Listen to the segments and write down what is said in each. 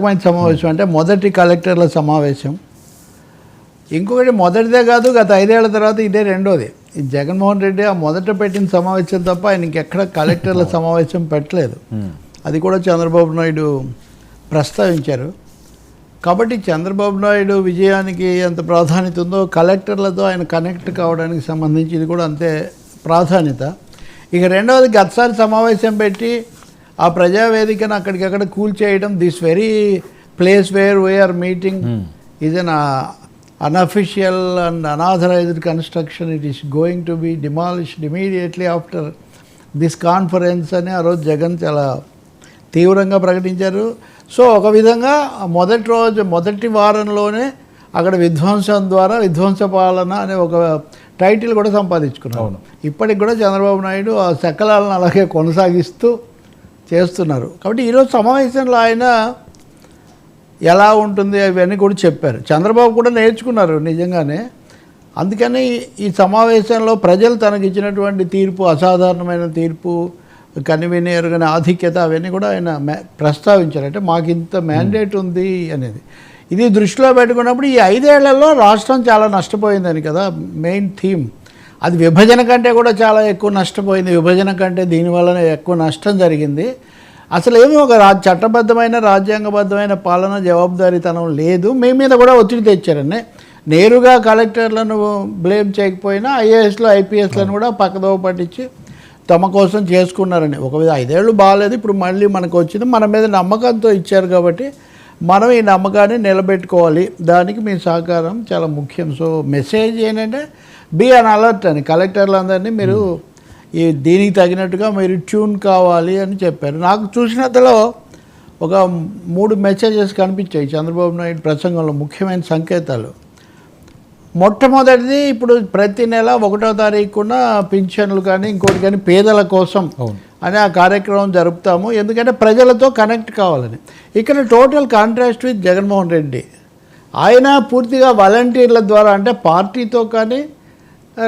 రకమైన సమావేశం అంటే మొదటి కలెక్టర్ల సమావేశం. ఇంకొకటి మొదటిదే కాదు గత ఐదేళ్ళ తర్వాత ఇదే రెండోది. ఈ జగన్మోహన్ రెడ్డి ఆ మొదట పెట్టిన సమావేశం తప్ప ఆయన ఇంకెక్కడ కలెక్టర్ల సమావేశం పెట్టలేదు. అది కూడా చంద్రబాబు నాయుడు ప్రస్తావించారు. కాబట్టి చంద్రబాబు నాయుడు విజయానికి ఎంత ప్రాధాన్యత ఉందో కలెక్టర్లతో ఆయన కనెక్ట్ కావడానికి సంబంధించి ఇది కూడా అంతే ప్రాధాన్యత. ఇక రెండవది గతసారి సమావేశం పెట్టి ఆ ప్రజావేదికను అక్కడికక్కడ కూల్ చేయడం this very place where we are meeting. Is un unofficial and unauthorised construction it is going to be demolished immediately after this conference అని ఆ రోజు జగన్ చాలా తీవ్రంగా ప్రకటించారు. సో ఒక విధంగా మొదటి రోజు మొదటి వారంలోనే అక్కడ విధ్వంసం ద్వారా విధ్వంస పాలన అనే ఒక టైటిల్ కూడా సంపాదించుకున్నారు. ఇప్పటికి కూడా చంద్రబాబు నాయుడు ఆ శకలాలను అలాగే కొనసాగిస్తూ చేస్తున్నారు. కాబట్టి ఈరోజు సమావేశంలో ఆయన ఎలా ఉంటుంది అవన్నీ కూడా చెప్పారు. చంద్రబాబు కూడా నేర్చుకున్నారు నిజంగానే. అందుకని ఈ సమావేశంలో ప్రజలు తనకి ఇచ్చినటువంటి తీర్పు అసాధారణమైన తీర్పు కనివిని ఎరుగని ఆధిక్యత అవన్నీ కూడా ఆయన ప్రస్తావించారు. అంటే మాకు ఇంత మ్యాండేట్ ఉంది అనేది. ఇది దృష్టిలో పెట్టుకున్నప్పుడు ఈ ఐదేళ్ళలో రాష్ట్రం చాలా నష్టపోయిందని కదా మెయిన్ థీమ్. అది విభజన కంటే కూడా చాలా ఎక్కువ నష్టపోయింది. విభజన కంటే దీనివల్ల ఎక్కువ నష్టం జరిగింది. అసలు ఏమీ ఒక రా చట్టబద్ధమైన రాజ్యాంగబద్ధమైన పాలన జవాబుదారీతనం లేదు. మీ మీద కూడా ఒత్తిడి తెచ్చారండి. నేరుగా కలెక్టర్లను బ్లేమ్ చేయకపోయినా ఐఏఎస్లో ఐపీఎస్లను కూడా పక్కదోవ పట్టించి తమ కోసం చేసుకున్నారని ఒక ఐదేళ్ళు బాగాలేదు ఇప్పుడు మళ్ళీ మనకు వచ్చింది. మన మీద నమ్మకంతో ఇచ్చారు కాబట్టి మనం ఈ నమ్మకాన్ని నిలబెట్టుకోవాలి. దానికి మీ సహకారం చాలా ముఖ్యం. సో మెసేజ్ ఏంటంటే బీ అన్ అలర్ట్ అని కలెక్టర్లందరినీ మీరు ఈ దీనికి తగినట్టుగా మీరు ట్యూన్ కావాలి అని చెప్పారు. నాకు చూసినంతలో ఒక మూడు మెసేజెస్ కనిపించాయి చంద్రబాబు నాయుడు ప్రసంగంలో ముఖ్యమైన సంకేతాలు. మొట్టమొదటిది ఇప్పుడు ప్రతి నెల ఒకటో తారీఖున పింఛన్లు కానీ ఇంకోటి కానీ పేదల కోసం. అని ఆ కార్యక్రమం జరుపుతాము. ఎందుకంటే ప్రజలతో కనెక్ట్ కావాలని. ఇక్కడ total contrast with Jaganmohan Reddy. ఆయన పూర్తిగా వాలంటీర్ల ద్వారా అంటే పార్టీతో కానీ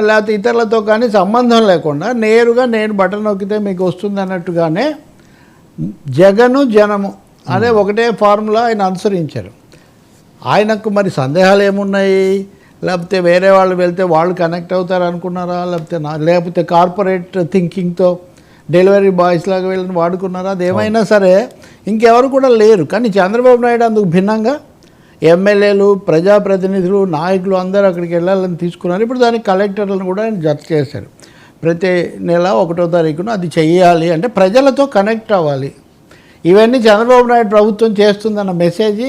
లేకపోతే ఇతరులతో కానీ సంబంధం లేకుండా నేరుగా నేను బటన్ నొక్కితే మీకు వస్తుంది అన్నట్టుగానే జగను జనము అనే ఒకటే ఫార్ములా ఆయన అనుసరించారు. ఆయనకు మరి సందేహాలు ఏమున్నాయి? లేకపోతే వేరే వాళ్ళు వెళ్తే వాళ్ళు కనెక్ట్ అవుతారు అనుకున్నారా? లేకపోతే నా లేకపోతే కార్పొరేట్ థింకింగ్తో డెలివరీ బాయ్స్ లాగా వీళ్ళని వాడుకున్నారా? అది ఏమైనా సరే ఇంకెవరు కూడా లేరు. కానీ చంద్రబాబు నాయుడు అందుకు భిన్నంగా ఎమ్మెల్యేలు ప్రజాప్రతినిధులు నాయకులు అందరూ అక్కడికి వెళ్ళాలని తీసుకున్నారు. ఇప్పుడు దానికి కలెక్టర్లను కూడా ఆయన జత చేశారు. ప్రతి నెల ఒకటో తారీఖున అది చెయ్యాలి అంటే ప్రజలతో కనెక్ట్ అవ్వాలి. ఇవన్నీ చంద్రబాబు నాయుడు ప్రభుత్వం చేస్తుందన్న మెసేజ్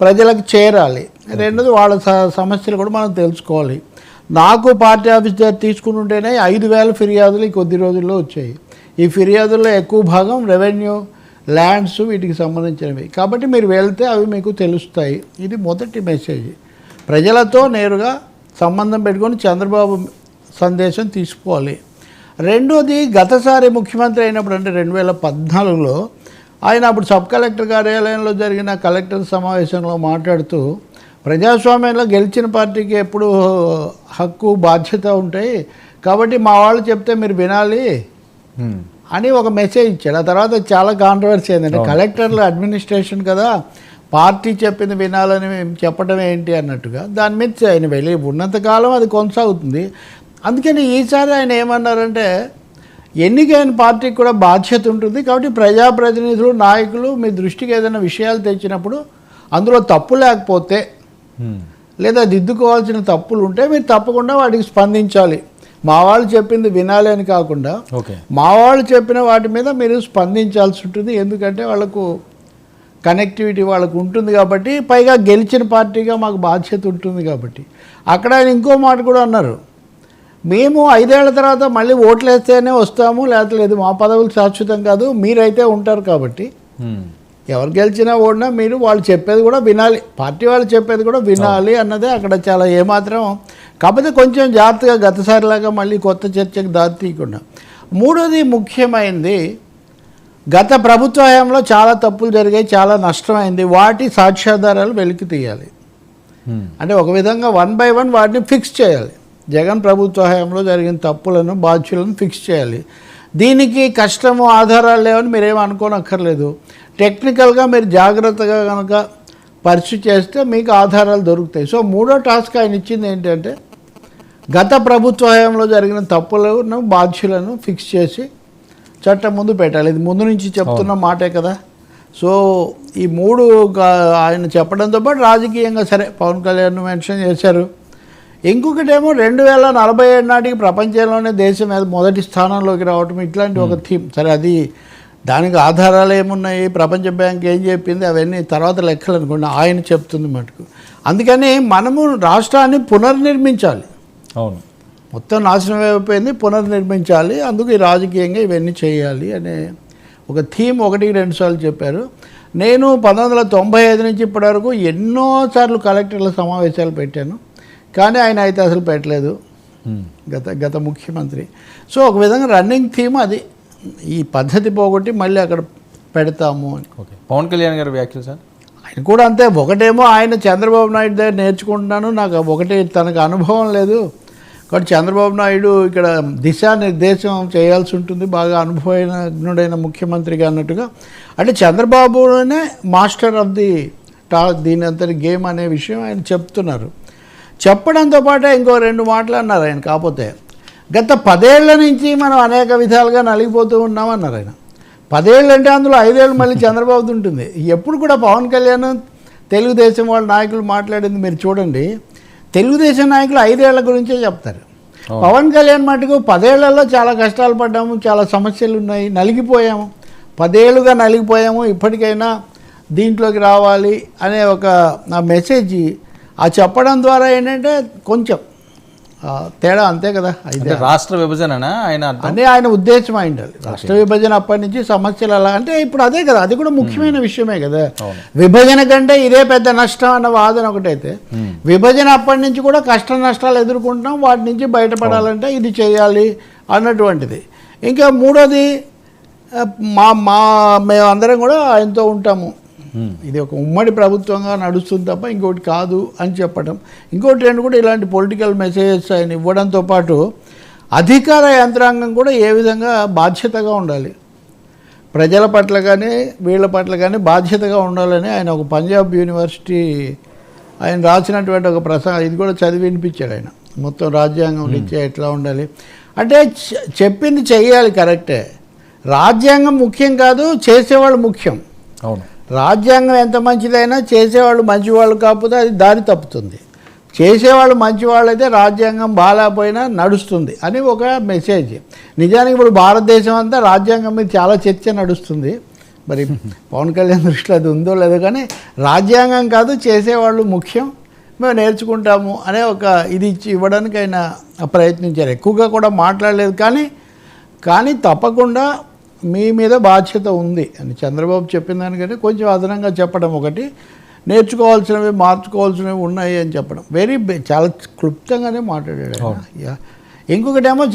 ప్రజలకు చేరాలి. రెండోది వాళ్ళ స- సమస్యలు కూడా మనం తెలుసుకోవాలి. నాకు పార్టీ ఆఫీస్ దగ్గర తీసుకుని ఉంటేనే ఐదు వేల ఫిర్యాదులు ఈ కొద్ది రోజుల్లో వచ్చాయి. ఈ ఫిర్యాదుల్లో ఎక్కువ భాగం రెవెన్యూ ల్యాండ్స్ వీటికి సంబంధించినవి. కాబట్టి మీరు వెళ్తే అవి మీకు తెలుస్తాయి. ఇది మొదటి మెసేజ్. ప్రజలతో నేరుగా సంబంధం పెట్టుకొని చంద్రబాబు సందేశం తీసుకోవాలి. రెండోది గతసారి ముఖ్యమంత్రి అయినప్పుడు అంటే రెండు వేల పద్నాలుగులో ఆయన అప్పుడు సబ్ కలెక్టర్ కార్యాలయంలో జరిగిన కలెక్టర్ సమావేశంలో మాట్లాడుతూ ప్రజాస్వామ్యంలో గెలిచిన పార్టీకి ఎప్పుడు హక్కు బాధ్యత ఉంటాయి. కాబట్టి మా వాళ్ళు చెప్తే మీరు వినాలి. అని ఒక మెసేజ్ ఇచ్చాడు. ఆ తర్వాత చాలా కాంట్రవర్సీ అయిందండి. కలెక్టర్లు అడ్మినిస్ట్రేషన్ కదా పార్టీ చెప్పింది వినాలని చెప్పడం ఏంటి అన్నట్టుగా దాని మీద ఆయన వెళ్ళి ఉన్నంతకాలం అది కొనసాగుతుంది. అందుకని ఈసారి ఆయన ఏమన్నారంటే ఎన్నికైన పార్టీకి కూడా బాధ్యత ఉంటుంది కాబట్టి ప్రజాప్రతినిధులు నాయకులు మీ దృష్టికి ఏదైనా విషయాలు తెచ్చినప్పుడు అందులో తప్పు లేకపోతే. లేదా దిద్దుకోవాల్సిన తప్పులు ఉంటే మీరు తప్పకుండా వాటికి స్పందించాలి. మా వాళ్ళు చెప్పింది వినాలి అని కాకుండా ఓకే. మా వాళ్ళు చెప్పిన వాటి మీద మీరు స్పందించాల్సి ఉంటుంది. ఎందుకంటే వాళ్ళకు కనెక్టివిటీ వాళ్ళకు ఉంటుంది కాబట్టి పైగా గెలిచిన పార్టీగా మాకు బాధ్యత ఉంటుంది కాబట్టి. అక్కడ ఆయన ఇంకో మాట కూడా అన్నారు. మేము ఐదేళ్ళ తర్వాత మళ్ళీ ఓట్లు వేస్తేనే వస్తాము లేకపోతే లేదు మా పదవులు శాశ్వతం కాదు మీరైతే ఉంటారు కాబట్టి. ఎవరు గెలిచినా ఓడినా మీరు వాళ్ళు చెప్పేది కూడా వినాలి. పార్టీ వాళ్ళు చెప్పేది కూడా వినాలి అన్నదే అక్కడ చాలా ఏమాత్రం. కాకపోతే కొంచెం జాగ్రత్తగా గతసారిలాగా మళ్ళీ కొత్త చర్చకు దారి తీయకుండా. మూడోది ముఖ్యమైనది గత ప్రభుత్వ హయాంలో చాలా తప్పులు జరిగాయి చాలా నష్టమైంది. వాటి సాక్ష్యాధారాలు వెలికి తీయాలి. అంటే ఒక విధంగా వన్ బై వన్ వాటిని ఫిక్స్ చేయాలి. జగన్ ప్రభుత్వ హయాంలో జరిగిన తప్పులను బాధ్యులను ఫిక్స్ చేయాలి. దీనికి కష్టము ఆధారాలు లేవని మీరేం అనుకోనక్కర్లేదు. టెక్నికల్గా మీరు జాగ్రత్తగా కనుక పరిస్థితి చేస్తే మీకు ఆధారాలు దొరుకుతాయి. సో మూడో టాస్క్ ఆయన ఇచ్చింది ఏంటంటే గత ప్రభుత్వ హయాంలో జరిగిన తప్పులను బాధ్యులను ఫిక్స్ చేసి చట్టం ముందు పెట్టాలి. ఇది ముందు నుంచి చెప్తున్న మాటే కదా. సో ఈ మూడు ఆయన చెప్పడంతో పాటు రాజకీయంగా సరే పవన్ కళ్యాణ్ మెన్షన్ చేశారు. ఇంకొకటేమో రెండు వేల నలభై ఏడు నాటికి ప్రపంచంలోనే దేశం మీద మొదటి స్థానంలోకి రావటం ఇట్లాంటి ఒక థీమ్. సరే అది దానికి ఆధారాలు ఏమున్నాయి? ప్రపంచ బ్యాంక్ ఏం చెప్పింది? అవన్నీ తర్వాత లెక్కలు అనుకోండి. ఆయన చెప్తుంది మటుకు. అందుకని మనము రాష్ట్రాన్ని పునర్నిర్మించాలి. అవును. మొత్తం నాశనం అయిపోయింది పునర్నిర్మించాలి. అందుకు ఈ రాజకీయంగా ఇవన్నీ చేయాలి అనే ఒక థీమ్ ఒకటికి రెండు సార్లు చెప్పారు. నేను పంతొమ్మిది వందల తొంభై ఐదు నుంచి ఇప్పటివరకు ఎన్నోసార్లు కలెక్టర్ల సమావేశాలు పెట్టాను. కానీ ఆయన అయితే అసలు పెట్టలేదు. ఉమ్. గత గత ముఖ్యమంత్రి. సో ఒక విధంగా రన్నింగ్ థీమ్ అది. ఈ పద్ధతి పోగొట్టి మళ్ళీ అక్కడ పెడతాము అని. ఓకే. పవన్ కళ్యాణ్ గారి వ్యాఖ్యలు సార్? ఆయన కూడా అంతే. ఒకటేమో ఆయన చంద్రబాబు నాయుడు దగ్గర నేర్చుకుంటున్నాను. నాకు ఒకటి తనకు అనుభవం లేదు. కాబట్టి చంద్రబాబు నాయుడు ఇక్కడ దిశానిర్దేశం చేయాల్సి ఉంటుంది. బాగా అనుభవజ్ఞుడైన ముఖ్యమంత్రిగా అన్నట్టుగా. అంటే చంద్రబాబునే మాస్టర్ ఆఫ్ ది టా దీని అంతటి గేమ్ అనే విషయం ఆయన చెప్తున్నారు. చెప్పడంతో పాటే ఇంకో రెండు మాటలు అన్నారు ఆయన. కాకపోతే గత పదేళ్ళ నుంచి మనం అనేక విధాలుగా నలిగిపోతూ ఉన్నామన్నారు ఆయన. పదేళ్ళు అంటే అందులో ఐదేళ్ళు మళ్ళీ చంద్రబాబు ఉంటుంది. ఎప్పుడు కూడా పవన్ కళ్యాణ్ తెలుగుదేశం వాళ్ళ నాయకులు మాట్లాడింది మీరు చూడండి. తెలుగుదేశం నాయకులు ఐదేళ్ళ గురించే చెప్తారు. పవన్ కళ్యాణ్ మటుకు పదేళ్ళలో చాలా కష్టాలు పడ్డాము చాలా సమస్యలు ఉన్నాయి నలిగిపోయాము. పదేళ్ళుగా నలిగిపోయాము ఇప్పటికైనా దీంట్లోకి రావాలి అనే ఒక నా మెసేజ్ ఆ చెప్పడం ద్వారా ఏంటంటే కొంచెం తేడా అంతే కదా అయితే రాష్ట్ర విభజననా ఆయన అదే ఆయన ఉద్దేశం అయి ఉండాలి రాష్ట్ర విభజన అప్పటి నుంచి సమస్యలు అలా అంటే ఇప్పుడు అదే కదా అది కూడా ముఖ్యమైన విషయమే కదా. విభజన కంటే ఇదే పెద్ద నష్టం అన్న వాదన ఒకటైతే. విభజన అప్పటి నుంచి కూడా కష్ట నష్టాలు ఎదుర్కొంటున్నాం వాటి నుంచి బయటపడాలంటే ఇది చేయాలి అన్నటువంటిది. ఇంకా మూడోది మా మా మేమందరం కూడా ఆయనతో ఉంటాము. ఇది ఒక ఉమ్మడి ప్రభుత్వంగా నడుస్తుంది తప్ప ఇంకోటి కాదు అని చెప్పడం ఇంకోటి రెండు కూడా ఇలాంటి పొలిటికల్ మెసేజెస్ ఆయన ఇవ్వడంతో పాటు అధికార యంత్రాంగం కూడా ఏ విధంగా బాధ్యతగా ఉండాలి. ప్రజల పట్ల కానీ వీళ్ళ పట్ల కానీ బాధ్యతగా ఉండాలని ఆయన ఒక పంజాబ్ యూనివర్సిటీ ఆయన రాసినటువంటి ఒక ప్రసంగం ఇది కూడా చదివి వినిపించాడు ఆయన. మొత్తం రాజ్యాంగం రీత్యా ఎట్లా ఉండాలి? అంటే చెప్పింది చెయ్యాలి కరెక్టే. రాజ్యాంగం ముఖ్యం కాదు చేసేవాళ్ళు ముఖ్యం. అవును. రాజ్యాంగం ఎంత మంచిదైనా చేసేవాళ్ళు మంచివాళ్ళు కాకపోతే అది దారి తప్పుతుంది. చేసేవాళ్ళు మంచివాళ్ళు అయితే రాజ్యాంగం బాగాలేకపోయినా నడుస్తుంది అని ఒక మెసేజ్ నిజానికి ఇప్పుడు భారతదేశం అంతా రాజ్యాంగం మీద చాలా చర్చ నడుస్తుంది. మరి పవన్ కళ్యాణ్ దృష్టిలో అది ఉందో లేదో కానీ రాజ్యాంగం కాదు చేసేవాళ్ళు ముఖ్యం. మేము నేర్చుకుంటాము అనే ఒక ఇది ఇచ్చి ఇవ్వడానికి ఆయన ప్రయత్నించారు. ఎక్కువగా కూడా మాట్లాడలేదు కానీ కానీ తప్పకుండా మీ మీద బాధ్యత ఉంది అని చంద్రబాబు చెప్పిన దానికంటే కొంచెం అదనంగా చెప్పడం ఒకటి నేర్చుకోవాల్సినవి మార్చుకోవాల్సినవి ఉన్నాయి అని చెప్పడం. వెరీ చాలా క్లుప్తంగానే మాట్లాడాడు. ఇంకొకటేమో